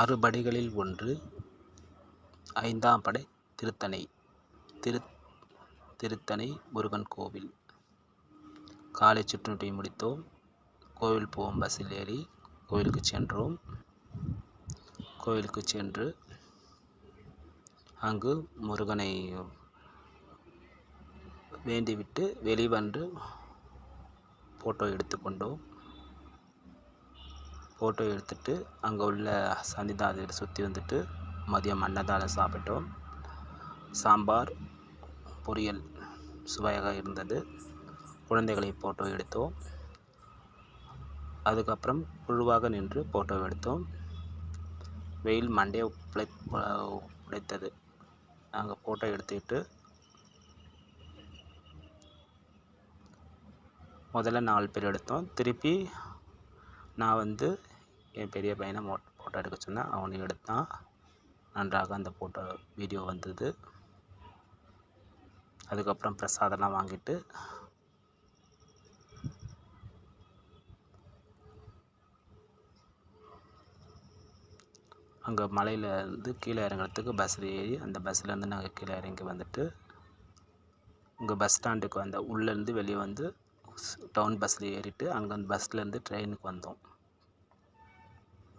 ஆறு படைகளில் ஒன்று ஐந்தாம் படை திருத்தணை திரு திருத்தணை முருகன் கோவில். காலை சுற்றுவட்டை முடித்தோம். கோவில் போகும் பஸ்ஸில் ஏறி கோவிலுக்கு சென்றோம். கோவிலுக்கு சென்று அங்கு முருகனை வேண்டிவிட்டு வெளிவந்து ஃபோட்டோ எடுத்துக்கொண்டோம். ஃபோட்டோ எடுத்துட்டு அங்கே உள்ள சன்னிதானத்தை சுற்றி வந்துட்டு மதியம் அன்னதானம் சாப்பிட்டோம். சாம்பார் பொரியல் சுவையாக இருந்தது. குழந்தைகளை ஃபோட்டோ எடுத்தோம். அதுக்கப்புறம் குழுவாக நின்று ஃபோட்டோ எடுத்தோம். வெயில் மண்டையை உழை உடைத்தது நாங்கள் ஃபோட்டோ எடுத்துக்கிட்டு முதல்ல நாலு பேர் எடுத்தோம். திருப்பி நான் வந்து என் பெரிய பையனை மோ ஃபோட்டோ எடுக்க சொன்னேன். அவனையும் எடுத்தான் நன்றாக அந்த ஃபோட்டோ வீடியோ வந்தது. அதுக்கப்புறம் பிரசாதம்லாம் வாங்கிட்டு அங்கே மலையில் இருந்து கீழே இறங்குறதுக்கு பஸ்ஸில் ஏறி அந்த பஸ்ஸிலேருந்து நாங்கள் கீழே இறங்கி வந்துட்டு இங்கே பஸ் ஸ்டாண்டுக்கு வந்த உள்ளேருந்து வெளியே வந்து டவுன் பஸ்ஸில் ஏறிட்டு அங்கே அந்த பஸ்லேருந்து ட்ரெயினுக்கு வந்தோம்.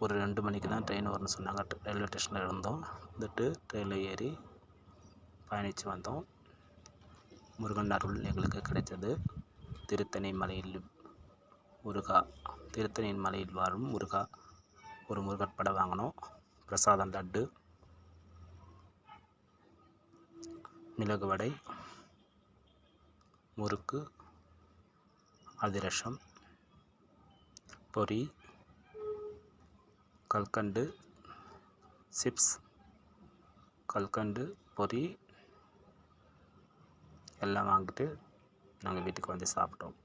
ஒரு ரெண்டு மணிக்கு தான் ட்ரெயின் வரும்னு சொன்னாங்க. ரயில்வே ஸ்டேஷனில் இருந்தோம். வந்துட்டு ட்ரெயினில் ஏறி பயணித்து வந்தோம். முருகன் அருள் எங்களுக்கு கிடைத்தது. திருத்தணி மலையில் முருகா திருத்தணியின் மலையில் வாழும் முருகா. ஒரு முருகன் படம் வாங்கினோம். பிரசாதம் லட்டு மிளகு வடை முறுக்கு அதிரசம் பொரி கல்கண்டு சிப்ஸ் கல்கண்டு பொரி எல்லாம் வாங்கிட்டு நாங்கள் வீட்டுக்கு வந்து சாப்பிட்டோம்.